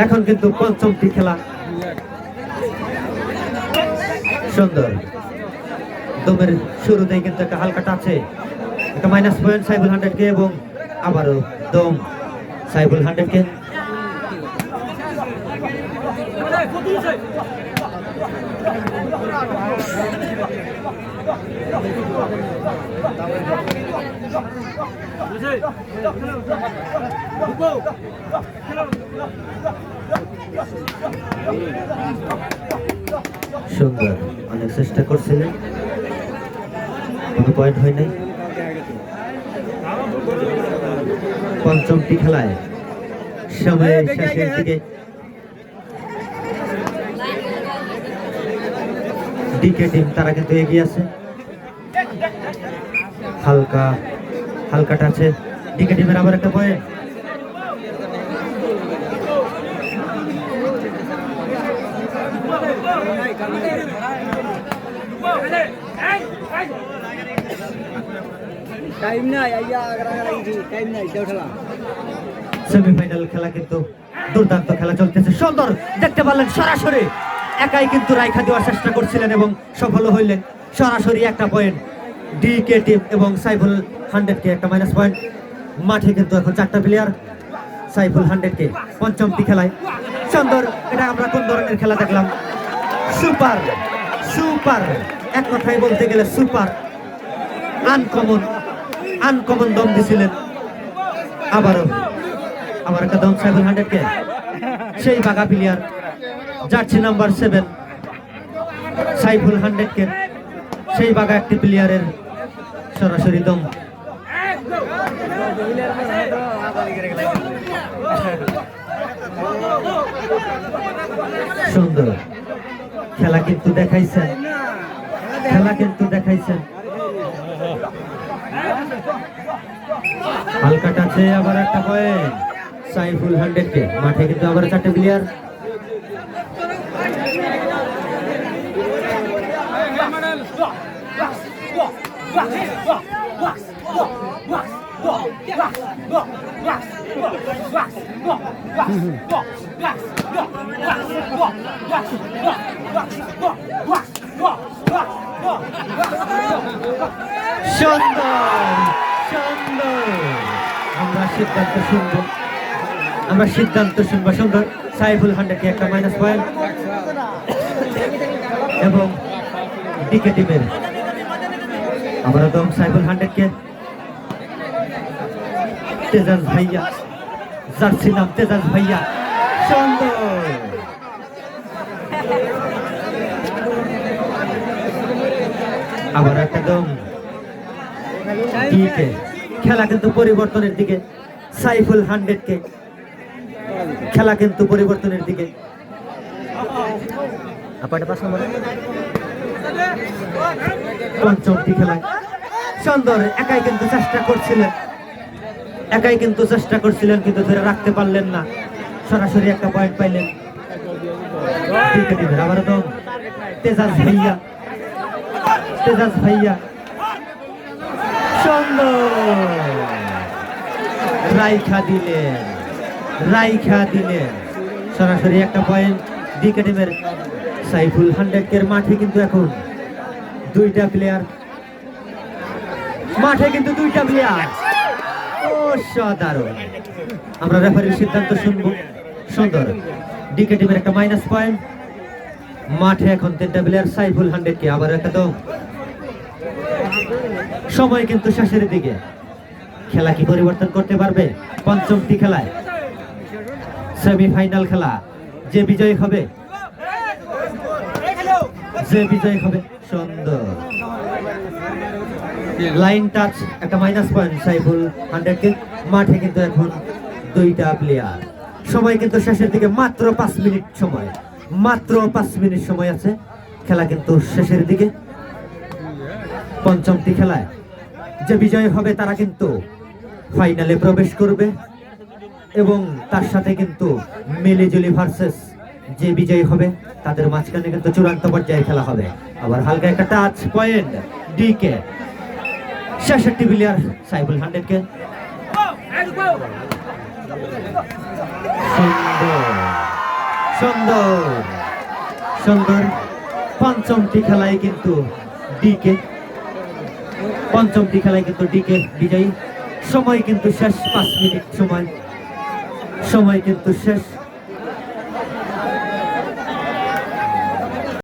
এখন কিন্তু পঞ্চমটি খেলা সুন্দর দমের শুরুতেই কিন্তু একটা হালকা টাচে একটা মাইনাস পয়েন্ট সাইবুল হান্ড্রেড কে এবং আবারও দম সাইবুল হান্ড্রেড কে সুন্দর। অনেক চেষ্টা করছিলেন। কোনো পয়েন্ট হয় নাই। পঞ্চমটি খেলায় সময়ের শেষের দিকে ডিকে টিম তারা কিন্তু এগিয়ে আছে। হালকা হালকা টাচে ডিকে টিমের আবার একটা পয়েন্ট টাইম নাই, আইয়া খেলা সেমিফাইনাল খেলা কিন্তু দুর্দান্ত খেলা চলতেছে। সুন্দর, দেখতে পারলেন সরাসরি। একাই কিন্তু রাইখা দেওয়ার চেষ্টা করছিলেন এবং সফল হইলেন। সরাসরি একটা পয়েন্ট ডি টিম এবং সাইফুল হান্ড্রেড কে, একটা মাইনাস পয়েন্ট মাঠে কিন্তু এখন চারটা প্লেয়ার সাইফুল হান্ড্রেড কে, পঞ্চমটি খেলায়। সুন্দর, এটা আমরা কোন ধরনের খেলা দেখলাম? সুপার সুপার এক কথায় বলতে গেলে সুপার আনকমন আনকমন দম দিছিলেন? আবারও। আবার একটা দম সেভেন হান্ড্রেড কে? সেই বাঘা player. Jersey number seven Saiful hundred কে? সেই বাঘা একটি প্লেয়ারের সরাসরি দম। সুন্দর। খেলা কিন্তু দেখাইছেন। খেলা কিন্তু দেখাইছেন। হালকা টাচে আবার একটা পয়েন্ট সাইফুল হান্ড্রেড কে মাঠে কিন্তু আবার চারটে প্লেয়ার সুন্দর সুন্দর আমরা সিদ্ধান্ত শুনব। আমরা সিদ্ধান্ত শুনব। সুন্দর সাইফুল হান্ড্রেড একটা মাইনাস পয়েন্ট। এবং ডিকে টিমের আমরা তো সাইফুল হান্ড্রেড কে তেজাজ ভাইয়া জার্সি নাম তেজাজ ভাইয়া। সুন্দর আবার একটা দম। খেলা কিন্তু পরিবর্তনের দিকে। সাইফুল হান্ড্রেড কে খেলা কিন্তু পরিবর্তনের দিকে। পঞ্চমটি খেলায়। সুন্দর একাই কিন্তু চেষ্টা করছিলেন। একাই কিন্তু চেষ্টা করছিলেন, কিন্তু ধরে রাখতে পারলেন না। সরাসরি একটা পয়েন্ট পাইলেন। আবার দম। তেজাজ ভাইয়া তেজাজ ভাইয়া। সুন্দর রাইখা দিলেন রাইখা দিলেন। সরাসরি একটা পয়েন্ট দিকে টিমের সাইফুল হান্ড্রেড কের মাঠে কিন্তু এখন দুইটা প্লেয়ার মাঠে কিন্তু দুইটা প্লেয়ার অসাধারণ। আমরা রেফারির সিদ্ধান্ত শুনব। সুন্দর। ডিকে টিমের একটা মাইনাস পয়েন্ট মাঠে এখন তিনটা প্লেয়ার সাইফুল হান্ড্রেড কে আবার একটা তো সময় কিন্তু শেষের দিকে। খেলা কি পরিবর্তন করতে পারবে? পঞ্চমটি খেলায়। সেমিফাইনাল খেলা। যে বিজয়ী হবে? যে বিজয়ী হবে? সুন্দর। লাইন টাচ, একটা মাইনাস পয়েন্ট সাইফুল হান্ড্রেড কে মাঠে কিন্তু এখন দুইটা প্লেয়ার সময় কিন্তু শেষের দিকে মাত্র পাঁচ মিনিট সময়। মাত্র পাঁচ মিনিট সময় আছে। খেলা কিন্তু শেষের দিকে। পঞ্চমটি খেলায় যে বিজয় হবে তারা কিন্তু ফাইনালে প্রবেশ করবে এবং তার সাথে কিন্তু মিলিজুলি ভার্সেস যে বিজয়ী হবে, তাদের মাঝখানে কিন্তু চূড়ান্ত পর্যায়ে খেলা হবে। আবার হালকা একটা টাচ পয়েন্ট ডিকে ছেষট্টি প্লেয়ার সাইফুল হান্ড্রেড কে সুন্দর। সুন্দর। সুন্দর। পঞ্চমটি খেলায় কিন্তু ডিকে। পঞ্চমটি খেলায় কিন্তু ডিকে বিজয়ী। সময় কিন্তু শেষ, পাঁচ মিনিট সময়। সময় কিন্তু শেষ।